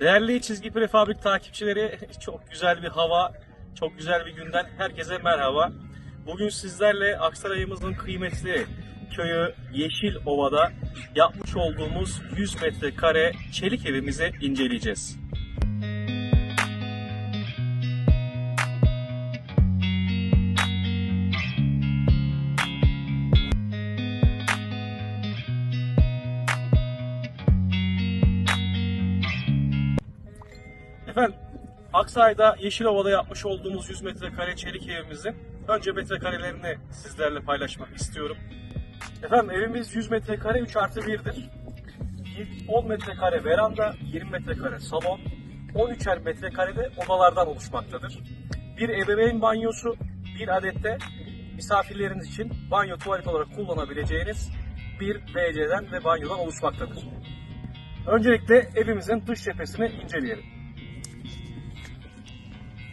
Değerli çizgi prefabrik takipçileri çok güzel bir hava, çok güzel bir günden herkese merhaba. Bugün sizlerle Aksaray'ımızın kıymetli köyü Yeşil Ova'da yapmış olduğumuz 100 metrekare çelik evimizi inceleyeceğiz. Efendim, Aksaray'da Yeşilova'da yapmış olduğumuz 100 metrekare çelik evimizin önce metrekarelerini sizlerle paylaşmak istiyorum. Efendim evimiz 100 metrekare 3 artı 1'dir. 10 metrekare veranda, 20 metrekare salon, 13'er metrekarede odalardan oluşmaktadır. Bir ebeveyn banyosu, bir adette misafirleriniz için banyo tuvalet olarak kullanabileceğiniz bir WC'den ve banyodan oluşmaktadır. Öncelikle evimizin dış cephesini inceleyelim.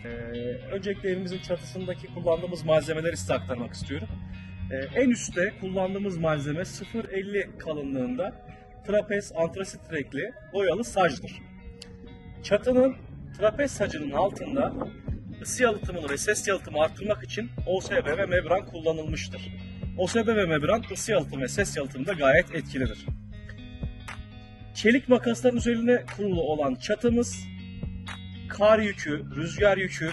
Ee, öncelikle evimizin çatısındaki kullandığımız malzemeleri size aktarmak istiyorum. Ee, en üstte kullandığımız malzeme 0.50 kalınlığında trapez antrasit renkli boyalı sacdır. Çatının trapez sacının altında ısı yalıtımını ve ses yalıtımı arttırmak için OSB ve membran kullanılmıştır. OSB ve membran ısı yalıtımı ve ses yalıtımında gayet etkilidir. Çelik makasların üzerine kurulu olan çatımız kar yükü, rüzgar yükü,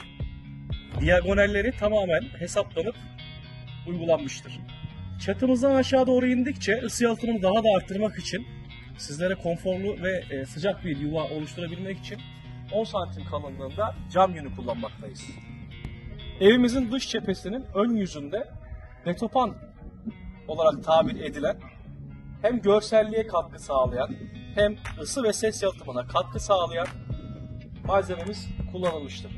diagonalleri tamamen hesaplanıp uygulanmıştır. Çatımızdan aşağı doğru indikçe ısı yalıtımını daha da arttırmak için sizlere konforlu ve e, sıcak bir yuva oluşturabilmek için 10 santim kalınlığında cam yünü kullanmaktayız. Evimizin dış cephesinin ön yüzünde betopan olarak tabir edilen hem görselliğe katkı sağlayan hem ısı ve ses yalıtımına katkı sağlayan malzememiz kullanılmıştır.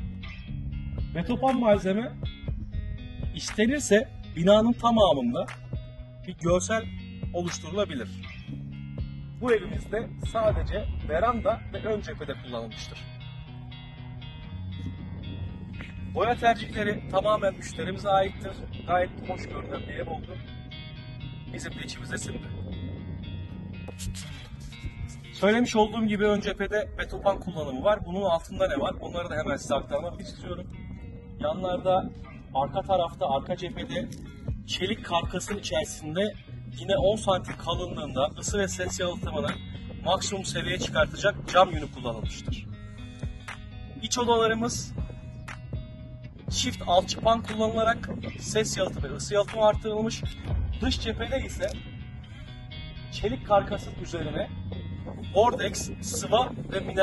Betopan malzeme istenirse binanın tamamında bir görsel oluşturulabilir. Bu evimizde sadece veranda ve ön cephede kullanılmıştır. Boya tercihleri tamamen müşterimize aittir. Gayet hoş görünen bir ev oldu. Bizim de içimize sindi. Söylemiş olduğum gibi ön cephede betopan kullanımı var. Bunun altında ne var? Onları da hemen size aktarmak istiyorum. Yanlarda, arka tarafta, arka cephede çelik karkasın içerisinde yine 10 santim kalınlığında ısı ve ses yalıtımını maksimum seviyeye çıkartacak cam yünü kullanılmıştır. İç odalarımız çift alçıpan kullanılarak ses yalıtımı ve ısı yalıtımı artırılmış. Dış cephede ise çelik karkasın üzerine Bordex, sıva ve mineral